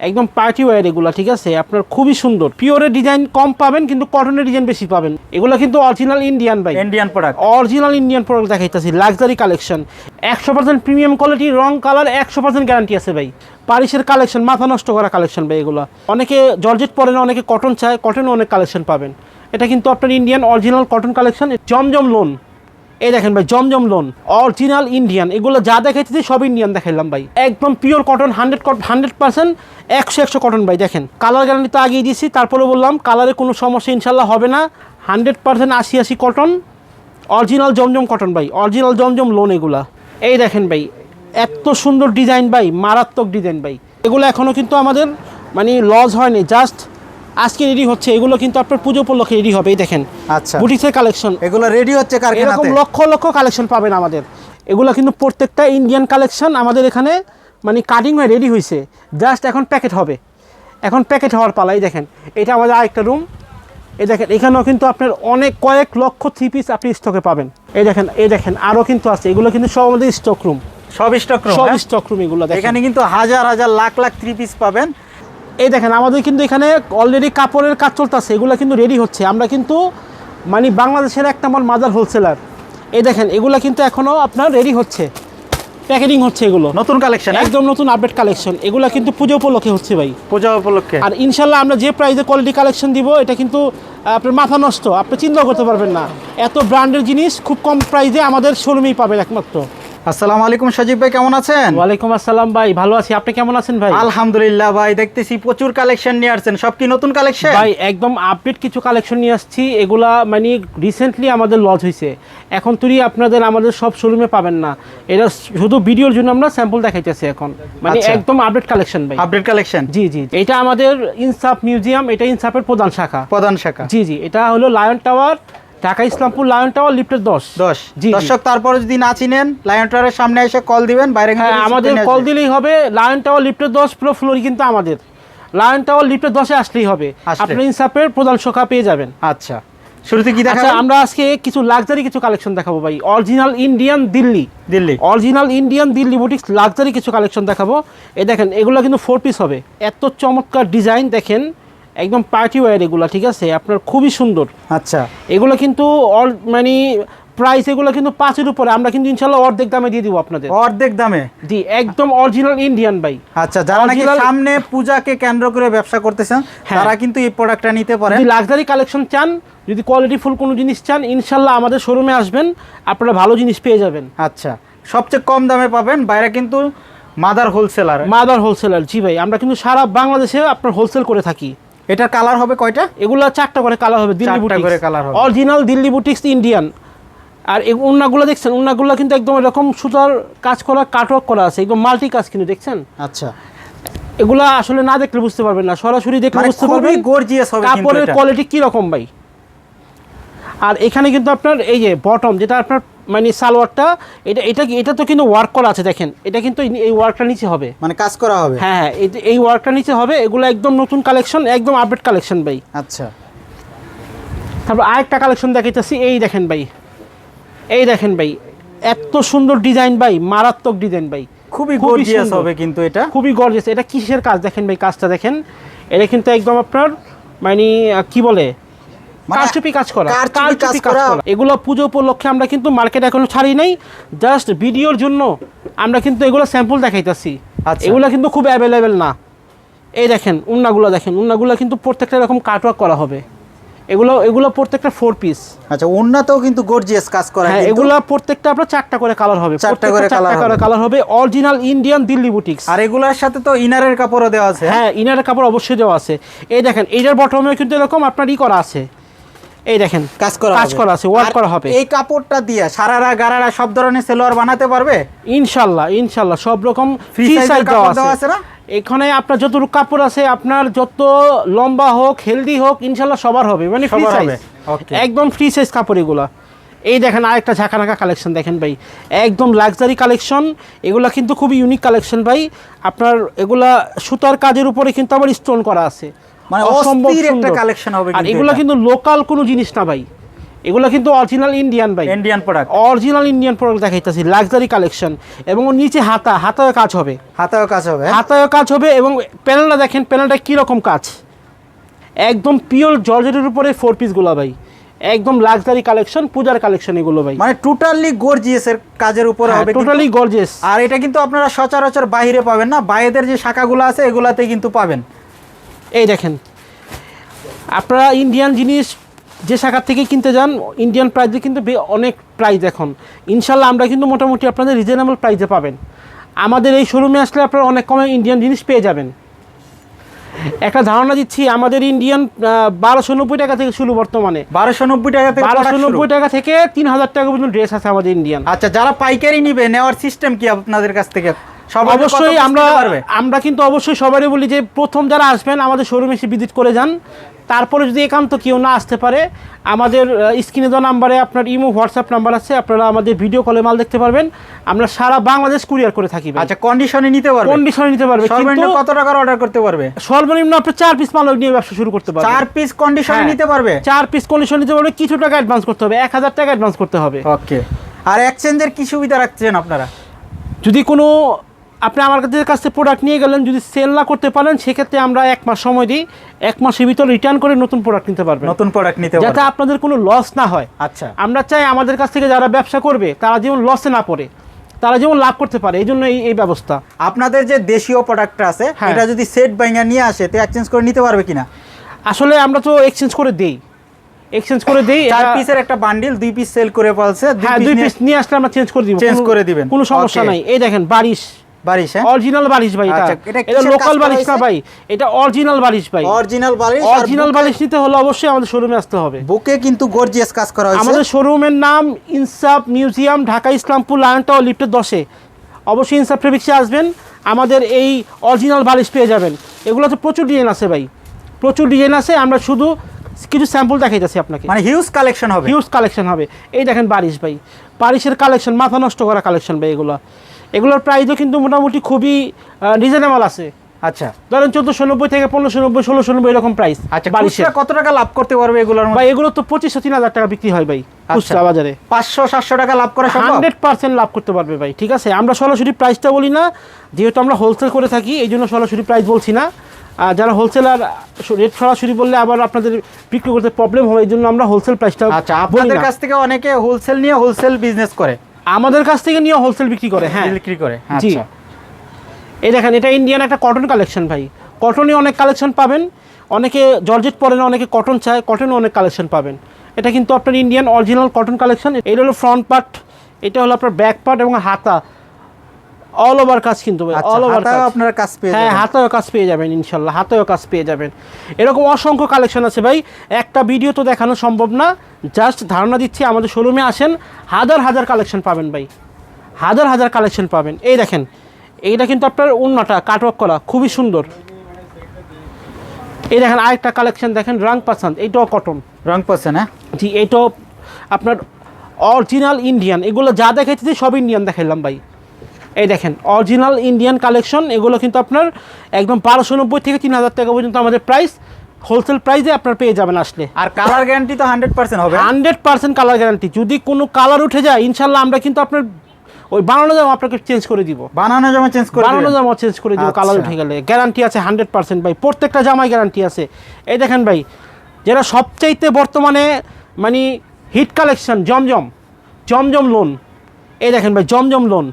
একদম party wear এগুলো ঠিক আছে? আপনার খুবই সুন্দর। পিওরের ডিজাইন কম পাবেন কিন্তু কটনের ডিজাইন বেশি পাবেন। এগুলো কিন্তু অরিজিনাল ইন্ডিয়ান ভাই। Indian product original Indian product দেখাইতেছি লাক্সারি কালেকশন একশো পার্সেন্ট প্রিমিয়াম কোয়ালিটি রং কালার একশো পার্সেন্ট গ্যারান্টি আছে ভাই। পারিসের কালেকশন মাথা নষ্ট করা কালেকশন ভাই এগুলো। অনেকে জর্জেট পরে না অনেকে কটন চায় কটনও অনেক কালেকশন পাবেন। এটা কিন্তু আপনার ইন্ডিয়ান অরিজিনাল কটন কালেকশন জমজম লোন এই দেখেন ভাই, জমজম লোন অরিজিনাল ইন্ডিয়ান এগুলো যা দেখাইতেছি সব ইন্ডিয়ান দেখাইলাম ভাই। একদম pure cotton hundred hundred percent একশো একশো কটন ভাই, দেখেন। কালার গ্যারান্টি তো আগিয়ে দিয়েছি তারপরে বললাম কালারে কোনো সমস্যা ইনশাল্লাহ হবে না। হান্ড্রেড পার্সেন্ট আশি আশি কটন অরিজিনাল জমজম কটন ভাই অরিজিনাল জমজম লোন এগুলা। এই দেখেন ভাই, এত সুন্দর ডিজাইন ভাই, মারাত্মক ডিজাইন ভাই। এগুলো এখনও কিন্তু আমাদের মানে লস হয়নি জাস্ট আজকে রেডি হচ্ছে। এগুলো কিন্তু আপনার পুজো উপলক্ষে রেডি হবে এই দেখেন। আচ্ছা। বুটিক্সের কালেকশন এগুলো রেডি হচ্ছে এরকম লক্ষ লক্ষ কালেকশন পাবেন আমাদের। এগুলো কিন্তু প্রত্যেকটা ইন্ডিয়ান কালেকশন আমাদের এখানে মানে কাটিং হয়ে রেডি হয়েছে জাস্ট এখন প্যাকেট হবে। এখন প্যাকেট হওয়ার পালাই দেখেন। এটা আমাদের আরেকটা রুম এই দেখেন এখানেও কিন্তু আপনার অনেক কয়েক লক্ষ থ্রি পিস আপনি স্টকে পাবেন। এই দেখেন এই দেখেন আরও কিন্তু আছে। এগুলো কিন্তু সব আমাদের স্টক রুম সব স্টক রুম সব স্টক রুম এগুলো এখানে কিন্তু হাজার হাজার লাখ লাখ থ্রি পিস পাবেন। এই দেখেন আমাদের কিন্তু এখানে অলরেডি কাপড়ের কাজ চলতেছে এগুলো কিন্তু রেডি হচ্ছে। আমরা কিন্তু মানে বাংলাদেশের এক নম্বর মাজার হোলসেলার এই দেখেন এগুলো কিন্তু এখনও আপনার রেডি হচ্ছে। প্যাকেটিং হচ্ছে এগুলো। নতুন কালেকশন একদম নতুন আপডেট কালেকশন এগুলো কিন্তু পুজো উপলক্ষে হচ্ছে ভাই। পূজা উপলক্ষে। আর ইনশাল্লাহ আমরা যে প্রাইসে কোয়ালিটি কালেকশন দিব এটা কিন্তু আপনার মাথা নষ্ট। আপনি চিন্তাও করতে পারবেন না। এত ব্র্যান্ডের জিনিস খুব কম প্রাইসে আমাদের শোরুমেই পাবেন একমাত্র। আসসালামু আলাইকুম সজীব ভাই কেমন আছেন? ওয়ালাইকুম আসসালাম ভাই ভালো আছি। আপনি কেমন আছেন ভাই? আলহামদুলিল্লাহ ভাই দেখতেছি প্রচুর কালেকশন নিয়ে আসছেন। সব কি নতুন কালেকশন ভাই একদম আপডেট কিছু কালেকশন নিয়ে আসছি। এগুলা মানে রিসেন্টলি আমাদের লঞ্চ হয়েছে এখন তুই আপনাদের আমাদের সব শোরুমে পাবেন না। এটা শুধু ভিডিওর জন্য আমরা স্যাম্পল দেখাইতেছি এখন। মানে আচ্ছা। একদম আপডেট কালেকশন ভাই। আপডেট কালেকশন জি জি এটা আমাদের ইনসাফ মিউজিয়াম এটা ইনসাফের প্রধান শাখা। প্রধান শাখা। জি জি। এটা হলো lion tower Dhaka Islampur lion tower লিফটের দশ। দশ। জি। দর্শক তারপরে যদি না চিনেন লায়ন টাওয়ারের সামনে এসে কল দিবেন বাইরে হ্যাঁ আমাদের কল দিলেই হবে। লায়ন টাওয়ার লিফটের দশ পুরো ফ্লোর কিন্তু আমাদের। লায়ন টাওয়ার লিফটের দশে আসলেই হবে। আপনি ইনসাফের প্রধান শাখা পেয়ে যাবেন। আচ্ছা। শুরুতে কি আচ্ছা দেখাবেন আমরা আজকে কিছু লাক্সারি কিছু কালেকশন দেখাবো ভাই। Original Indian Delhi Delhi original Indian Delhi boutiques luxury কিছু কালেকশন দেখাবো। এই দেখেন এগুলো কিন্তু ফোর পিস হবে। এত চমৎকার ডিজাইন দেখেন। একদম পার্টি ওয়্যার এগুলো ঠিক আছে? আপনার খুবই সুন্দর। আচ্ছা। এগুলো কিন্তু অল মানে প্রাইস এগুলো কিন্তু পাঁচের উপরে। আমরা কিন্তু ইনশাল্লাহ অর্ধেক দামে দিয়ে দিব আপনাদের। অর্ধেক দামে? জি একদম অরিজিনাল ইন্ডিয়ান ভাই। আচ্ছা যারা নাকি সামনে পূজাকে কেন্দ্র করে ব্যবসা করতেছেন হ্যাঁ। তারা কিন্তু এই প্রোডাক্টটা নিতে পারেন। যদি লাক্সারি কালেকশন চান যদি কোয়ালিটি ফুল কোনো জিনিস চান ইনশাল্লাহ আমাদের শোরুমে আসবেন আপনারা ভালো জিনিস পেয়ে যাবেন। আচ্ছা সবচেয়ে কম দামে পাবেন বাইরে কিন্তু মাদার হোলসেলার মাদার হোলসেলার জি ভাই আমরা কিন্তু সারা বাংলাদেশে আপনার হোলসেল করে থাকি। এটার কালার হবে কয়টা? এগুলো চারটা করে কালার হবে দিল্লি বুটিক বুটিক্স করে কালার হবে। অরিজিনাল দিল্লি বুটিক্স ইন্ডিয়ান আর এই উন্নাগুলো দেখছেন? উন্নাগুলো কিন্তু একদম এরকম সুতার কাজ করা কাটওয়ার্ক করা আছে একদম মাল্টি কাজ কিন্তু দেখছেন? আচ্ছা। এগুলা আসলে না দেখলে বুঝতে পারবেন না সরাসরি দেখলে মানে বুঝতে পারবেন গর্জিয়াস হবে কিন্তু কাপড়ের কোয়ালিটি কি রকম ভাই? আর এখানে কিন্তু আপনার এই যে বটম যেটা আপনার মানে সালোয়ারটা এটা এটা কি- এটা তো কিন্তু ওয়ার্ক করা আছে দেখেন। এটা কিন্তু এই- ওয়ার্কটা নিচে হবে। মানে কাজ করা হবে? হ্যাঁ হ্যাঁ এই- এই ওয়ার্কটা নিচে হবে এগুলো একদম নতুন কালেকশন একদম আপডেট কালেকশন ভাই। আচ্ছা। তারপর আরেকটা কালেকশন দেখাইতেছি এই দেখেন ভাই। এই দেখেন ভাই এত সুন্দর ডিজাইন ভাই মারাত্মক ডিজাইন ভাই। খুবই গর্জিয়াস হবে কিন্তু এটা। খুবই গর্জিয়াস এটা কিসের কাজ? দেখেন ভাই কাজটা দেখেন। এটা কিন্তু একদম আপনার মানে কি বলে? কারচুপি কাজ করা কারচুপি কাজ করা। এগুলো পুজো উপলক্ষে আমরা কিন্তু মার্কেট এখনও ছাড়ি নাই। জাস্ট ভিডিওর জন্য আমরা কিন্তু এগুলো স্যাম্পল দেখাইতেছি। আচ্ছা। এগুলো কিন্তু খুব অ্যাভেলেবেল না। এই দেখেন উন্নাগুলো দেখেন। উন্নাগুলো কিন্তু প্রত্যেকটা এরকম কাটওয়ার্ক করা হবে। এগুলো এগুলো প্রত্যেকটা ফোর পিস আচ্ছা কিন্তু গর্জিয়াস কাজ করা হ্যাঁ। এগুলো প্রত্যেকটা আপনার চারটা করে কালার হবে। চারটা করে চারটা করে কালার হবে। অরিজিনাল ইন্ডিয়ান দিল্লি বুটিক্স আর এগুলোর সাথে তো ইনারের কাপড়ও দেওয়া আছে। হ্যাঁ ইনারের কাপড় অবশ্যই দেওয়া আছে। এই দেখেন এইটার বটমেও কিন্তু এরকম আপনার ই করা আছে। এই দেখেন কাজ করা কাজ করা আছে, আর করা হবে। এই কাপড়টা দিয়ে সারারা গারারা সব ধরনের সেলোয়ার বানাতে পারবে? ইনশাল্লাহ ইনশাল্লাহ সব রকম ফ্রি সাইজ দেওয়া আছে। না? এখানে আপনার যতটুকু কাপড় আছে আপনার যত লম্বা হোক হেলদি হোক ইনশাল্লাহ সবার হবে মানে ফ্রি সাইজ একদম ফ্রি সাইজ কাপড় এগুলা। এই দেখেন আরেকটা ঝাঁকানাকা কালেকশন দেখেন ভাই। একদম লাক্সারি কালেকশন এগুলা কিন্তু খুবই ইউনিক কালেকশন ভাই। আপনার এগুলা সুতার কাজের উপরে কিন্তু আবার স্টোন করা আছে। মানে অসম্ভব একটা collection হবে আর এগুলা। কিন্তু লোকাল কোনো জিনিস না ভাই। এগুলো কিন্তু অরিজিনাল ইন্ডিয়ান ভাই। Indian product original Indian product দেখাইতেছি লাক্সারি কালেকশন এবং নিচে হাতা হাতায় কাজ হবে। হাতেও কাজ হবে। হ্যাঁ? হাতায় কাজ হবে এবং প্যানেলটা দেখেন প্যানেলটা কীরকম কাজ। একদম পিওর জর্জেটের উপরে ফোর পিসগুলো ভাই। একদম লাক্সারি কালেকশন পূজার কালেকশন এগুলো ভাই। মানে টোটালি গর্জিয়াস এর কাজের উপরে হবে টোটালি গর্জেস আর এটা কিন্তু আপনারা সচরাচর বাইরে পাবেন না বাইরের যে শাখাগুলো আছে এগুলাতে কিন্তু পাবেন। এই দেখেন। আপনারা ইন্ডিয়ান জিনিস যে শাখার থেকে কিনতে যান ইন্ডিয়ান প্রাইসে কিন্তু অনেক প্রাইস এখন। ইনশাল্লাহ আমরা কিন্তু মোটামুটি আপনাদের রিজনেবল প্রাইসে পাবেন। আমাদের এই শোরুমে আসলে আপনারা অনেক কমে ইন্ডিয়ান জিনিস পেয়ে যাবেন। একটা ধারণা দিচ্ছি আমাদের ইন্ডিয়ান বারোশো নব্বই টাকা থেকে শুরু বর্তমানে। বারোশো নব্বই টাকা থেকে বারোশো নব্বই টাকা থেকে তিন হাজার টাকা পর্যন্ত ড্রেস আছে আমাদের ইন্ডিয়ান আচ্ছা যারা পাইকারি নিবে নেওয়ার সিস্টেম কি আপনাদের কাছ থেকে? অবশ্যই আমরা আমরা কিন্তু অবশ্যই সবারই বলি যে প্রথম যারা আসবেন আমাদের শোরুমে এসে ভিজিট করে যান। তারপরে যদি একান্ত কেউ না আসতে পারে আমাদের স্ক্রিনে দেওয়া নাম্বারে আপনার ইমো হোয়াটসঅ্যাপ নাম্বার আছে আপনারা আমাদের ভিডিও কলে মাল দেখতে পারবেন। আমরা সারা বাংলাদেশ কুরিয়ার করে থাকি আচ্ছা কন্ডিশনে নিতে পারবে। কন্ডিশনে নিতে পারবে সর্বনিম্ন কত টাকার অর্ডার করতে পারবে? সর্বনিম্ন আপনি চার পিস মাল নিয়ে ব্যবসা শুরু করতে পারবেন চার পিস কন্ডিশনে হ্যাঁ। নিতে পারবে? চার পিস কন্ডিশন নিতে পারবে কিছু টাকা অ্যাডভান্স করতে হবে এক হাজার টাকা অ্যাডভান্স করতে হবে। ওকে আর এক্সচেঞ্জের কি সুবিধা রাখছেন আপনারা? যদি কোনো আপনি আমার কাছে কাছ প্রোডাক্ট নিয়ে গেলেন যদি সেল না করতে পারেন সেক্ষেত্রে আমরা এক মাস সময় দিই এক মাসের ভিতর রিটার্ন করে নতুন প্রোডাক্ট নিতে পারবেন। নতুন প্রোডাক্ট নিতে যাতে আপনাদের কোনো লস না হয়। আচ্ছা। আমরা চাই আমাদের কাছ থেকে যারা ব্যবসা করবে তারা যেমন লসে না পড়ে তারা যেমন লাভ করতে পারে এই জন্য এই ব্যবস্থা। আপনাদের যে দেশীয় প্রোডাক্টটা আছে হ্যাঁ। এটা যদি সেট বাইঙ্গা নিয়ে আসে তো এক্সচেঞ্জ করে নিতে পারবে কিনা? আসলে আমরা তো এক্সচেঞ্জ করে দিই। এক্সচেঞ্জ করে দেই চার পিসের একটা বান্ডিল দুই পিস সেল করে হ্যাঁ দুই পিস নিয়ে আসলে আমরা চেঞ্জ করে দিব কোনো- করে দিবেন। কোনো সমস্যা নাই। এই দেখেন বারিশ। বারিশ হ্যাঁ? অরিজিনাল বারিশ ভাই এটা। আচ্ছা, এটা লোকাল বারিশ না ভাই। এটা অরিজিনাল বারিশ ভাই। অরিজিনাল বালিশ অরিজিনাল বালিশ নিতে হলে অবশ্যই আমাদের শোরুমে আসতে হবে। বুকে কিন্তু গর্জিয়াস কাজ করা হয়েছে। আমাদের শোরুমের নাম Insaf museum Dhaka Islampur lion tower লিফটের দশে। অবশ্যই ইনসাফ ফেব্রিক্সে আসবেন। আমাদের এই অরিজিনাল বালিশ পেয়ে যাবেন। এগুলোতে প্রচুর ডিজাইন আছে ভাই। প্রচুর ডিজাইন আছে। আমরা শুধু কিছু স্যাম্পল দেখাইতেছি আপনাকে। মানে হিউজ কালেকশন হবে। হিউজ কালেকশন হবে। এই দেখেন বারিশ ভাই। বারিশের কালেকশন মাথা নষ্ট করা কালেকশন ভাই এগুলো। এগুলোর প্রাইসও কিন্তু মোটামুটি খুবই রিজনেবল আছে। আচ্ছা। ধরেন চোদ্দোশো নব্বই থেকে পনেরোশো নব্বই ষোলোশো নব্বই এরকম প্রাইস আচ্ছা কত টাকা লাভ করতে পারবে এগুলোর ভাই এগুলো তো পঁচিশশো তিন হাজার টাকা বিক্রি হয় ভাই আচ্ছা। খুচরা বাজারে। পাঁচশো সাতশো টাকা লাভ করা হান্ড্রেড পার্সেন্ট লাভ করতে পারবে ভাই ঠিক আছে? আমরা সরাসরি প্রাইসটা বলি না যেহেতু আমরা হোলসেল করে থাকি এই জন্য সরাসরি প্রাইস বলছি না। যারা হোলসেলার রেট সরাসরি বললে আবার আপনাদের বিক্রি করতে প্রবলেম হবে এই জন্য আমরা হোলসেল প্রাইসটা আচ্ছা আপনাদের কাছ থেকে অনেকে হোলসেল নিয়ে হোলসেল বিজনেস করে। আমাদের কাছ থেকে নিয়ে হোলসেল বিক্রি করে হ্যাঁ। বিক্রি করে জি। আচ্ছা। এই দেখেন এটা ইন্ডিয়ান একটা কটন কালেকশন ভাই। কটনে অনেক কালেকশন পাবেন। অনেকে জর্জেট পরে না অনেকে কটন চায় কটনে অনেক কালেকশন পাবেন। এটা কিন্তু আপনার ইন্ডিয়ান অরিজিনাল কটন কালেকশন এটা হলো ফ্রন্ট পার্ট এটা হলো আপনার ব্যাক পার্ট এবং হাতা। অল ওভার কাজ কিন্তু ভাই অল ওভার আপনারা কাজ পেয়ে হ্যাঁ হাতেও কাজ পেয়ে যাবেন ইনশাল্লাহ হাতেও কাজ পেয়ে যাবেন। এরকম অসংখ্য কালেকশন আছে ভাই। একটা ভিডিও তো দেখানো সম্ভব না। জাস্ট ধারণা দিচ্ছি আমাদের শোরুমে আসেন হাজার হাজার কালেকশন পাবেন ভাই। হাজার হাজার কালেকশন পাবেন। এই দেখেন এইটা কিন্তু আপনার উন্নটা কাটওয়ার্ক করা খুবই সুন্দর। এই দেখেন আরেকটা কালেকশন দেখেন রাং পাসান্দ এইটাও কটন রং পাচ্ছে না জি এইটাও আপনার অরিজিনাল ইন্ডিয়ান এগুলো যা দেখাইতেছি সব ইন্ডিয়ান দেখাইলাম ভাই। এই দেখেন অরিজিনাল ইন্ডিয়ান কালেকশন এগুলো কিন্তু আপনার একদম বারোশো নব্বই থেকে তিন হাজার টাকা পর্যন্ত আমাদের প্রাইস হোলসেল প্রাইসে আপনার পেয়ে যাবেন আসলে। আর কালার গ্যারান্টি তো হান্ড্রেড পার্সেন্ট হবে। হান্ড্রেড পার্সেন্ট কালার গ্যারান্টি যদি কোনো কালার উঠে যায় ইনশাল্লাহ আমরা কিন্তু আপনার ওই বানানো জামা আপনাকে চেঞ্জ করে দিব। বানানো জামা চেঞ্জ করে বানানো? জামা চেঞ্জ করে দিব কালার আচ্ছা। উঠে গেলে। গ্যারান্টি আছে হান্ড্রেড পার্সেন্ট ভাই প্রত্যেকটা জামায় গ্যারান্টি আছে। এই দেখেন ভাই যেটা সবচাইতে বর্তমানে মানে hit collection Zamzam Zamzam lawn এই দেখেন ভাই Zamzam lawn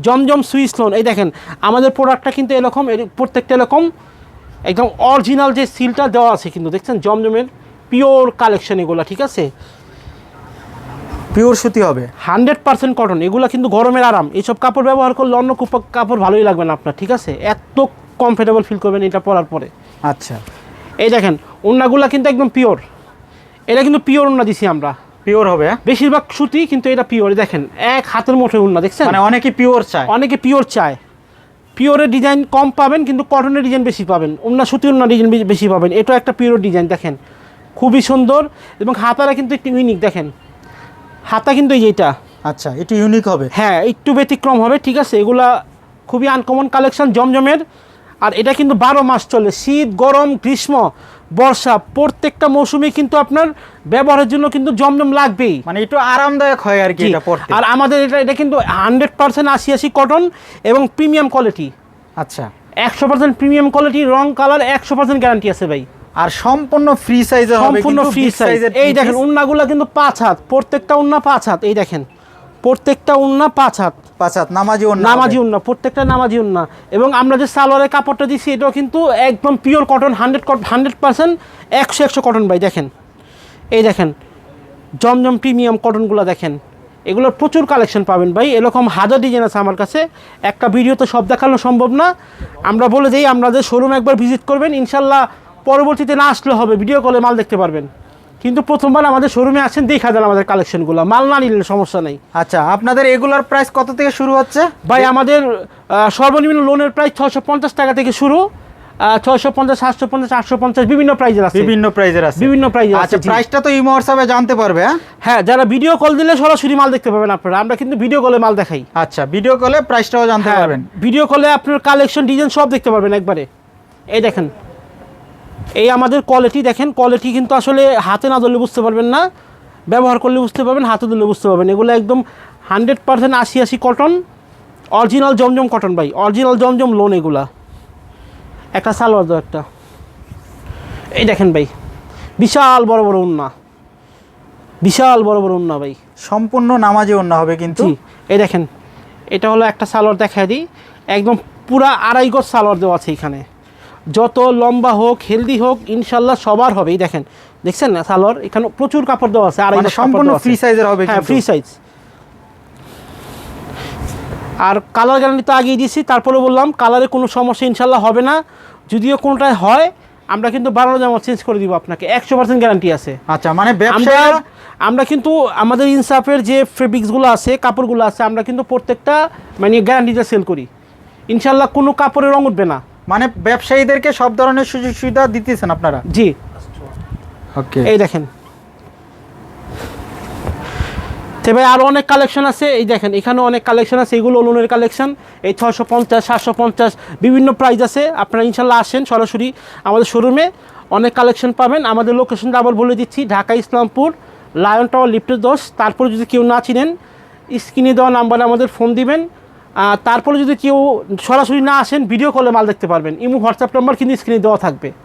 Zamzam Swiss lawn এই দেখেন আমাদের প্রোডাক্টটা কিন্তু এরকম এর- প্রত্যেকটা এরকম। একদম অরিজিনাল যে সিলটা দেওয়া আছে কিন্তু দেখছেন? জমজমের পিওর কালেকশন এগুলো ঠিক আছে? পিওর সুতি হবে। হান্ড্রেড পার্সেন্ট কটন এগুলো কিন্তু গরমের আরাম। এইসব কাপড় ব্যবহার করলে অন্য কুপ- কাপড় ভালোই লাগবে না আপনার ঠিক আছে? এত কমফোর্টেবল ফিল করবেন এটা পরার পরে। আচ্ছা। এই দেখেন ওড়নাগুলো কিন্তু একদম পিওর এটা কিন্তু পিওর ওড়না দিছি আমরা। পিওর হবে। হ্যাঁ? বেশিরভাগ সুতি কিন্তু এটা পিওর দেখেন এক হাতের মুঠোয় ওড়না দেখছেন? মানে অনেকে পিওর চায়। অনেকে পিওর চায়। পিওরের ডিজাইন কম পাবেন কিন্তু কটনের ডিজাইন বেশি পাবেন। ওড়না সুতি ওড়না ডিজাইন বেশি পাবেন। এটা একটা পিওর ডিজাইন দেখেন। খুবই সুন্দর এবং হাতারা কিন্তু একটু ইউনিক দেখেন। হাতা কিন্তু এই যে এটা। আচ্ছা একটু ইউনিক হবে। হ্যাঁ একটু ব্যতিক্রম হবে ঠিক আছে? এগুলা খুবই আনকমন কালেকশন জমজমের। আর এটা কিন্তু বারো মাস চলে। শীত গরম গ্রীষ্ম বর্ষা প্রত্যেকটা মৌসুমে কিন্তু আপনার ব্যবহারের জন্য কিন্তু জমজম লাগবেই। মানে একটু আরামদায়ক হয় আর কি এটা পড়তে। আর আমাদের এটা এটা কিন্তু হান্ড্রেড পার্সেন্ট আশি আশি কটন এবং প্রিমিয়াম কোয়ালিটি। আচ্ছা। একশো পার্সেন্ট প্রিমিয়াম কোয়ালিটি রং কালার একশো পার্সেন্ট গ্যারান্টি আছে ভাই। আর সম্পূর্ণ ফ্রি সাইজের সম্পূর্ণ ফ্রি big সাইজ এই দেখেন। উন্নাগুলো কিন্তু পাঁচ হাত প্রত্যেকটা উন্না পাঁচ হাত এই দেখেন। প্রত্যেকটা উন্না পাঁচ হাত। পাঁচ হাত নামাজি ওন্না নামাজি। উন্না প্রত্যেকটা নামাজি উন্না। এবং আমরা যে সালোয়ারের কাপড়টা দিচ্ছি এটাও কিন্তু একদম pure cotton hundred hundred percent একশো একশো কটন ভাই দেখেন। এই দেখেন জমজম প্রিমিয়াম কটনগুলো দেখেন। এগুলোর প্রচুর কালেকশন পাবেন ভাই। এরকম হাজার ডিজাইন আছে আমার কাছে। একটা ভিডিও তো সব দেখানো সম্ভব না। আমরা বলে দিই আপনাদের শোরুম একবার ভিজিট করবেন ইনশাল্লাহ পরবর্তীতে না আসলে হবে। ভিডিও কলে মাল দেখতে পারবেন। কিন্তু প্রথমবার আমাদের শোরুমে আসেন দেখা দেন আমাদের কালেকশনগুলো মাল না নিলে সমস্যা নেই। আচ্ছা আপনাদের এগুলার প্রাইস কত থেকে শুরু হচ্ছে? ভাই আমাদের সর্বনিম্ন লোনের প্রাইস ছশো পঞ্চাশ টাকা থেকে শুরু ছয়শো পঞ্চাশ সাতশো পঞ্চাশ আটশো পঞ্চাশ বিভিন্ন প্রাইজের আছে। বিভিন্ন প্রাইজের আছে। বিভিন্ন প্রাইজের আচ্ছা আছে প্রাইসটা তো ইমো হোয়াটসঅ্যাপে জানতে পারবে হ্যাঁ? হ্যাঁ যারা ভিডিও কল দিলে সরাসরি মাল দেখতে পাবেন আপনারা। আমরা কিন্তু ভিডিও কলে মাল দেখাই। আচ্ছা ভিডিও কলে প্রাইসটাও জানতে হ্যাঁ পারবেন। ভিডিও কলে আপনার কালেকশন ডিজাইন সব দেখতে পারবেন একবারে। এই দেখেন এই আমাদের কোয়ালিটি দেখেন কোয়ালিটি কিন্তু আসলে হাতে না ধরলে বুঝতে পারবেন না ব্যবহার করলে বুঝতে পারবেন হাতে ধরলে বুঝতে পারবেন। এগুলো একদম হান্ড্রেড পার্সেন্ট আশি আশি কটন অরিজিনাল জমজম কটন ভাই অরিজিনাল জমজম লোন এগুলা। একটা সালোয়ার দাও একটা। এই দেখেন ভাই বিশাল বড় বড় উন্না। বিশাল বড় বড় উন্না ভাই। সম্পূর্ণ নামাজি ওন্না হবে কিন্তু। এই দেখেন এটা হলো একটা সালোয়ার দেখা দিই। একদম পুরা আড়াই গজ সালোয়ার দেওয়া আছে এখানে। যত লম্বা হোক হেলদি হোক ইনশাল্লাহ সবার হবে এই দেখেন দেখছেন না সালোয়ার? এখানে প্রচুর কাপড় দেওয়া আছে আর মানে সম্পূর্ণ ফ্রি সাইজের হবে হ্যাঁ ফ্রি সাইজ আর কালার গ্যারান্টি তো আগেই দিয়েছি তারপরে বললাম কালারে কোনো সমস্যা ইনশাল্লাহ হবে না। যদিও কোনোটায় হয় আমরা কিন্তু বানানো জামা চেঞ্জ করে দিব আপনাকে একশো পার্সেন্ট গ্যারান্টি আছে। আচ্ছা মানে আমরা আমরা কিন্তু আমাদের ইনসাফের যে ফেব্রিক্সগুলো আছে কাপড়গুলো আছে আমরা কিন্তু প্রত্যেকটা মানে গ্যারান্টিতে সেল করি। ইনশাল্লাহ কোনো কাপড়ের রং উঠবে না। মানে ব্যবসায়ীদেরকে সব ধরনের সুযোগ সুবিধা দিতেছেন আপনারা? জি। ওকে এই দেখেন। তো ভাই আরও অনেক কালেকশন আছে। এই দেখেন এখানে অনেক কালেকশন আছে। এগুলো লোনের কালেকশন এই ছশো পঞ্চাশ সাতশো পঞ্চাশ বিভিন্ন প্রাইস আছে। আপনারা ইনশাল্লাহ আসেন সরাসরি আমাদের শোরুমে অনেক কালেকশন পাবেন। আমাদের লোকেশনটা আবার বলে দিচ্ছি ঢাকা ইসলামপুর লায়ন টাওয়ার লিফটের দোষ তারপরে যদি কেউ না চিনেন স্ক্রিনে দেওয়া নাম্বারে আমাদের ফোন দিবেন। তারপরে যদি কেউ সরাসরি না আসেন ভিডিও কলে মাল দেখতে পারবেন। ইমু হোয়াটসঅ্যাপ নাম্বার কিন্তু স্ক্রিনে দেওয়া থাকবে।